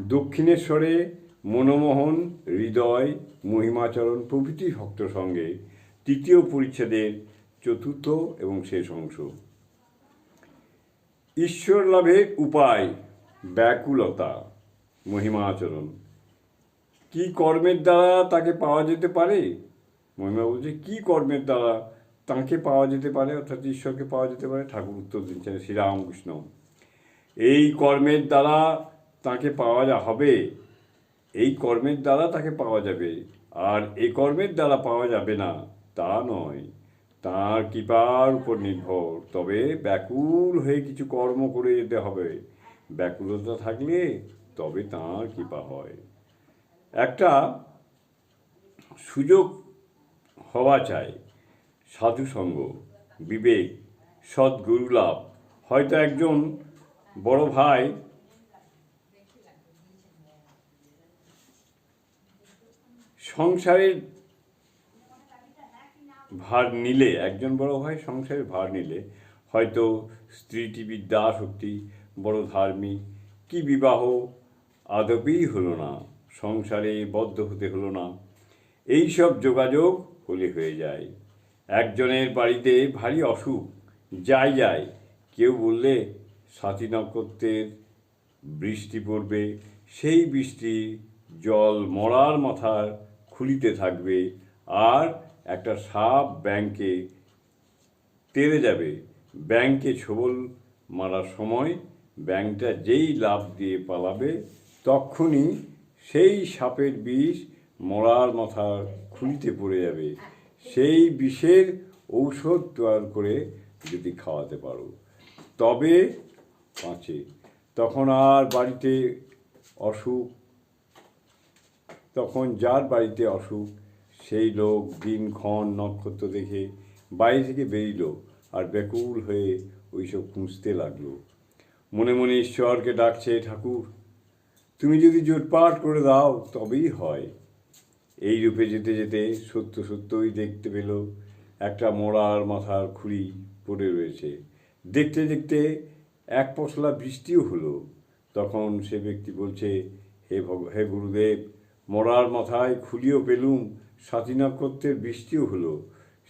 দক্ষিণেশ্বরে মনমোহন, হৃদয়, মহিমাচরণ প্রভৃতি ভক্ত সঙ্গে তৃতীয় পরিচ্ছেদের চতুর্থ এবং শেষ অংশ। ঈশ্বর লাভের উপায়, ব্যাকুলতা, মহিমাচরণ। কি কর্মের দ্বারা তাকে পাওয়া যেতে পারে? মহিমা বলছে কি কর্মের দ্বারা তাকে পাওয়া যেতে পারে, অর্থাৎ ঈশ্বরকে পাওয়া যেতে পারে? ঠাকুর উত্তর দিচ্ছেন শ্রীরামকৃষ্ণ। এই কর্মের দ্বারা তাকে পাওয়া যা হবে, এই কর্মের দ্বারা তাকে পাওয়া যাবে। আর এই কর্মের দ্বারা পাওয়া যাবে না, তা নয়। তার কৃপার উপর নির্ভর। তবে ব্যাকুল হয়ে কিছু কর্ম করে যেতে হবে। ব্যাকুলতা থাকলে তবে তাঁর কৃপা হয়। একটা সুযোগ হওয়া চাই। সাধুসঙ্গ বিবেক, সদ্গুরু লাভ। হয়তো একজন বড় ভাই সংসারের ভার নিলে, একজন বড় ভাই সংসারের ভার নিলে, হয়তো স্ত্রীটি বিদ্যা শক্তি বড় ধার্মিক, কি বিবাহ আদপেই হলো না, সংসারে বদ্ধ হতে হলো না এই সব যোগাযোগ হলে হয়ে যায়। একজনের বাড়িতে ভারী অসুখ যায় যায় কেউ বললে সাথী নক্ষত্রের বৃষ্টি পড়বে, সেই বৃষ্টি জল মরার মাথার খুলিতে থাকবে আর একটা সাপ ব্যাংকে তেড়ে যাবে। ব্যাংকে ছোবল মারার সময় ব্যাংকটা যেই লাভ দিয়ে পালাবে তখনই সেই সাপের বিষ মরার মাথার খুলিতে পড়ে যাবে। সেই বিষের ঔষধ তৈরি করে যদি খাওয়াতে পারো, তবে বাঁচে। তখন আর বাড়িতে অসুখ তখন যার বাড়িতে অসুখ, সেই লোক দিনক্ষণ নক্ষত্র দেখে বাড়ি থেকে বেরিল আর ব্যাকুল হয়ে ওইসব খুঁজতে লাগল। মনে মনে ঈশ্বরকে ডাকছে, ঠাকুর, তুমি যদি জোটপাট করে দাও, তবেই হয়। এই রূপে যেতে যেতে সত্য সত্যই দেখতে পেল, একটা মোড়ার মাথার খুঁড়ি পড়ে রয়েছে। দেখতে দেখতে এক পশলা বৃষ্টিও হলো। তখন সে ব্যক্তি বলছে, হে ভগ, হে গুরুদেব মরার মাথায় খুলিও পেলুম সাথী নক্ষত্রের বৃষ্টিও হলো।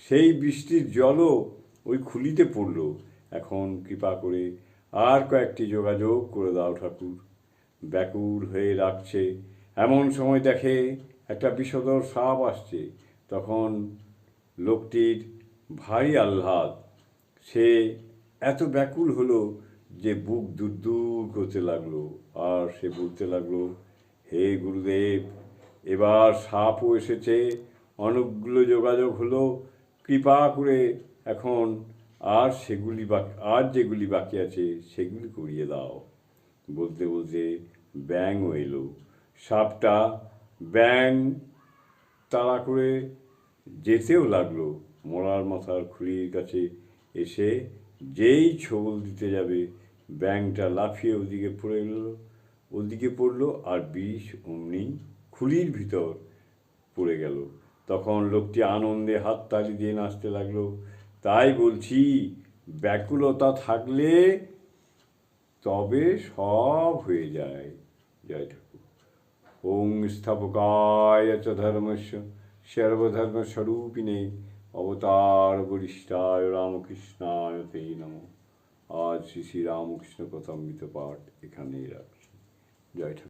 সেই বৃষ্টির জলও ওই খুলিতে পড়ল। এখন কৃপা করে আর কয়েকটি যোগাযোগ করে দাও ঠাকুর। ব্যাকুল হয়ে রাখছে। এমন সময় দেখে একটা বিষধর সাপ আসছে। তখন লোকটির ভারী আহ্লাদ। সে এত ব্যাকুল হলো যে বুক দূর দূর করতে লাগল। আর সে বলতে লাগল হে গুরুদেব, এবার সাপও এসেছে অনেকগুলো যোগাযোগ হলো, কৃপা করে এখন আর সেগুলি বাকি আর যেগুলি বাকি আছে সেগুলি করিয়ে দাও। বলতে বলতে ব্যাঙও এলো। সাপটা ব্যাং তাড়া করে যেতেও লাগল। মরার মাথার খুঁড়ির কাছে এসে যেই ছবল দিতে যাবে ব্যাংটা লাফিয়ে ওদিকে পড়ে গেল ওদিকে পড়ল আর বিষ, অমনি খুলির ভিতর পড়ে গেল। তখন লোকটি আনন্দে হাততালি দিয়ে নাচতে লাগল। তাই বলছি, ব্যাকুলতা থাকলে তবে সব হয়ে যায়। জয় ঠাকুর। ওং স্থাপকায় চ ধর্মস্য, সর্বধর্মস্বরূপিণে অবতার বরিষ্ঠায় রামকৃষ্ণায় তে নম। আজ শ্রী শ্রী রামকৃষ্ণ কথামৃত পাঠ এখানেই রাখছি। জয় ঠাকুর